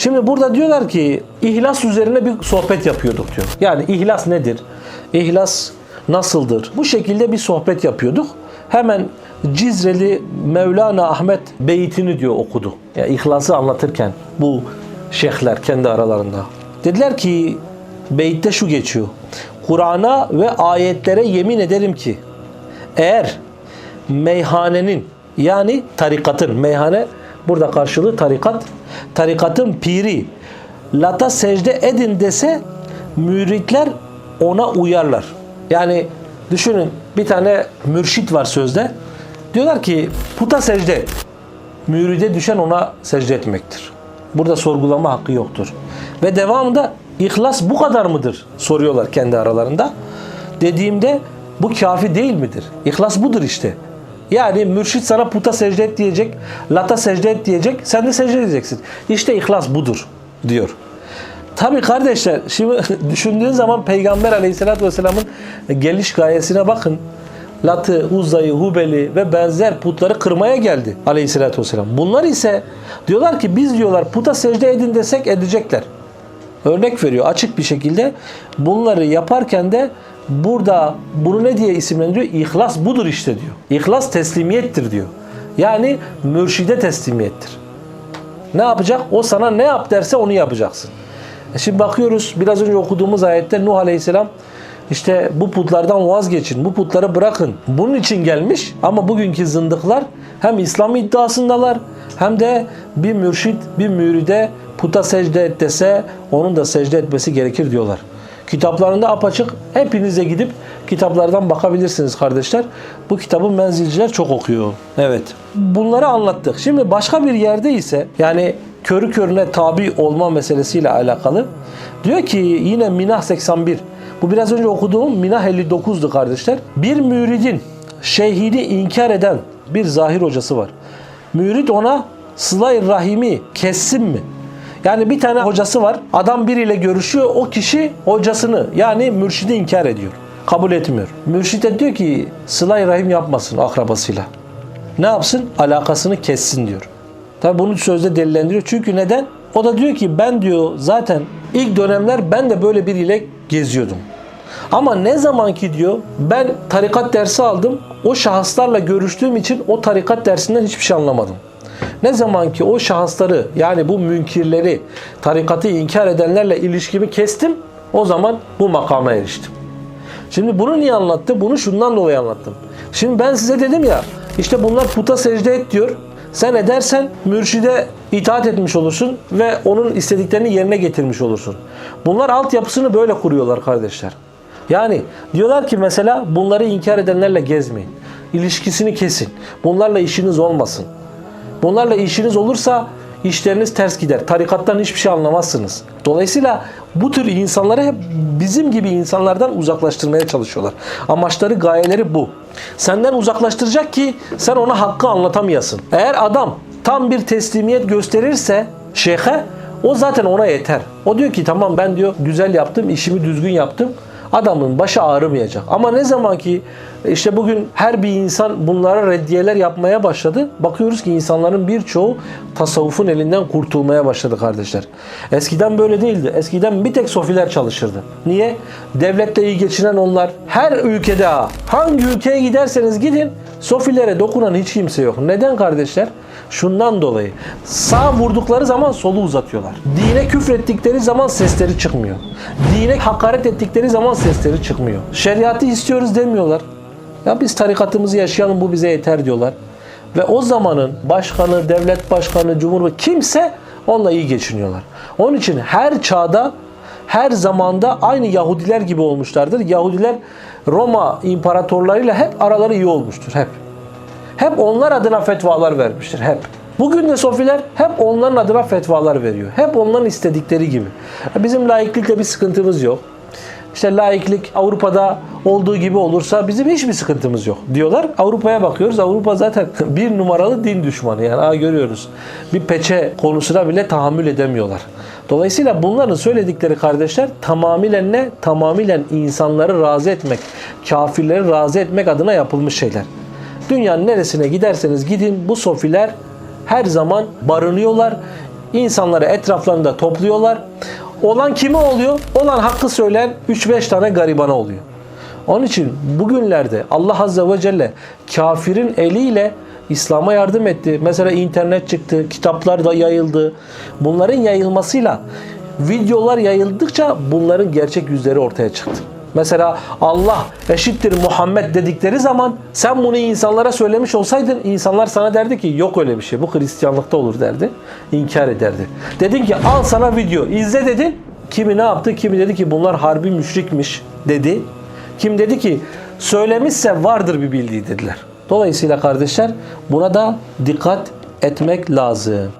Şimdi burada diyorlar ki ihlas üzerine bir sohbet yapıyorduk diyor. Yani ihlas nedir? İhlas nasıldır? Bu şekilde bir sohbet yapıyorduk. Hemen Cizreli Mevlana Ahmet beytini diyor okudu. Ya ihlası anlatırken bu şeyhler kendi aralarında. Dediler ki beytte şu geçiyor. Kur'an'a ve ayetlere yemin ederim ki eğer meyhanenin yani tarikatın meyhane burada karşılığı tarikat tarikatın piri lata secde edin dese müritler ona uyarlar. Yani düşünün bir tane mürşit var sözde. Diyorlar ki puta secde. Müride düşen ona secde etmektir. Burada sorgulama hakkı yoktur. Ve devamında ihlas bu kadar mıdır? Soruyorlar kendi aralarında. Dediğimde bu kafi değil midir? İhlas budur işte. Yani mürşit sana puta secde et diyecek, lata secde et diyecek, sen de secde edeceksin. İşte ihlas budur diyor. Tabii kardeşler şimdi düşündüğün zaman Peygamber aleyhissalatü vesselamın geliş gayesine bakın. Latı, Uzza'yı, Hubel'i ve benzer putları kırmaya geldi aleyhissalatü vesselam. Bunlar ise diyorlar ki biz diyorlar puta secde edin desek edecekler. Örnek veriyor açık bir şekilde. Bunları yaparken de burada bunu ne diye isimlendiriyor? İhlas budur işte diyor. İhlas teslimiyettir diyor. Yani mürşide teslimiyettir. Ne yapacak? O sana ne yap derse onu yapacaksın. E Şimdi bakıyoruz biraz önce okuduğumuz ayette Nuh Aleyhisselam işte bu putlardan vazgeçin, bu putları bırakın. Bunun için gelmiş ama bugünkü zındıklar hem İslam iddiasındalar hem de bir mürşit, bir müride puta secde et dese onun da secde etmesi gerekir diyorlar. Kitaplarında apaçık hepinize gidip kitaplardan bakabilirsiniz kardeşler. Bu kitabı menzilciler çok okuyor. Evet. Bunları anlattık. Şimdi başka bir yerde ise yani körü körüne tabi olma meselesiyle alakalı. Diyor ki yine Minah 81. Bu biraz önce okuduğum Minah 59'du kardeşler. Bir müridin şeyhini inkar eden bir zahir hocası var. Mürid ona sıla rahimi kessin mi? Yani bir tane hocası var. Adam biriyle görüşüyor. O kişi hocasını yani mürşidi inkar ediyor. Kabul etmiyor. Mürşid de diyor ki sıla rahim yapmasın akrabasıyla. Ne yapsın? Alakasını kessin diyor. Tabi bunu sözde delillendiriyor. Çünkü neden? O da diyor ki ben diyor zaten ilk dönemler ben de böyle biriyle geziyordum. Ama ne zaman ki diyor ben tarikat dersi aldım. O şahıslarla görüştüğüm için o tarikat dersinden hiçbir şey anlamadım. Ne zaman ki o şahısları yani bu münkirleri, tarikatı inkar edenlerle ilişkimi kestim o zaman bu makama eriştim. Şimdi bunu niye anlattı? Bunu şundan dolayı anlattım. Şimdi ben size dedim ya işte bunlar puta secde et diyor. Sen edersen mürşide itaat etmiş olursun ve onun istediklerini yerine getirmiş olursun. Bunlar altyapısını böyle kuruyorlar kardeşler. Yani diyorlar ki mesela bunları inkar edenlerle gezmeyin. İlişkisini kesin. Bunlarla işiniz olmasın. Bunlarla işiniz olursa işleriniz ters gider. Tarikattan hiçbir şey anlamazsınız. Dolayısıyla bu tür insanları hep bizim gibi insanlardan uzaklaştırmaya çalışıyorlar. Amaçları, gayeleri bu. Senden uzaklaştıracak ki sen ona hakkı anlatamayasın. Eğer adam tam bir teslimiyet gösterirse şeyhe o zaten ona yeter. O diyor ki tamam ben diyor güzel yaptım, işimi düzgün yaptım adamın başı ağrımayacak. Ama ne zaman ki işte bugün her bir insan bunlara reddiyeler yapmaya başladı. Bakıyoruz ki insanların birçoğu tasavvufun elinden kurtulmaya başladı kardeşler. Eskiden böyle değildi. Eskiden bir tek sofiler çalışırdı. Niye? Devletle iyi geçinen onlar. Her ülkede ha. Hangi ülkeye giderseniz gidin sofilere dokunan hiç kimse yok. Neden kardeşler? Şundan dolayı sağ vurdukları zaman solu uzatıyorlar. Dine küfrettikleri zaman sesleri çıkmıyor. Dine hakaret ettikleri zaman sesleri çıkmıyor. Şeriatı istiyoruz demiyorlar. Ya biz tarikatımızı yaşayalım bu bize yeter diyorlar. Ve o zamanın başkanı, devlet başkanı, cumhurbaşkanı kimse onunla iyi geçiniyorlar. Onun için her çağda her zamanda aynı Yahudiler gibi olmuşlardır. Yahudiler Roma imparatorlarıyla hep araları iyi olmuştur. Hep. Hep onlar adına fetvalar vermiştir. Hep. Bugün de sofiler hep onların adına fetvalar veriyor. Hep onların istedikleri gibi. Bizim laiklikle bir sıkıntımız yok. İşte laiklik Avrupa'da olduğu gibi olursa bizim hiçbir sıkıntımız yok diyorlar. Avrupa'ya bakıyoruz. Avrupa zaten bir numaralı din düşmanı. Yani aa, görüyoruz. Bir peçe konusuna bile tahammül edemiyorlar. Dolayısıyla bunların söyledikleri kardeşler tamamıyla ne? Tamamıyla insanları razı etmek, kafirleri razı etmek adına yapılmış şeyler. Dünyanın neresine giderseniz gidin bu sofiler her zaman barınıyorlar. insanları etraflarında topluyorlar. Olan kime oluyor? Olan hakkı söyleyen 3-5 tane garibana oluyor. Onun için bugünlerde Allah Azze ve Celle kafirin eliyle İslam'a yardım etti. Mesela internet çıktı, kitaplar da yayıldı. Bunların yayılmasıyla videolar yayıldıkça bunların gerçek yüzleri ortaya çıktı. Mesela Allah eşittir Muhammed dedikleri zaman sen bunu insanlara söylemiş olsaydın insanlar sana derdi ki yok öyle bir şey bu Hristiyanlıkta olur derdi. İnkar ederdi. Dedin ki al sana video izle dedin. Kimi ne yaptı? Kimi dedi ki bunlar harbi müşrikmiş dedi. Kim dedi ki söylemişse vardır bir bildiği dediler. Dolayısıyla kardeşler buna da dikkat etmek lazım.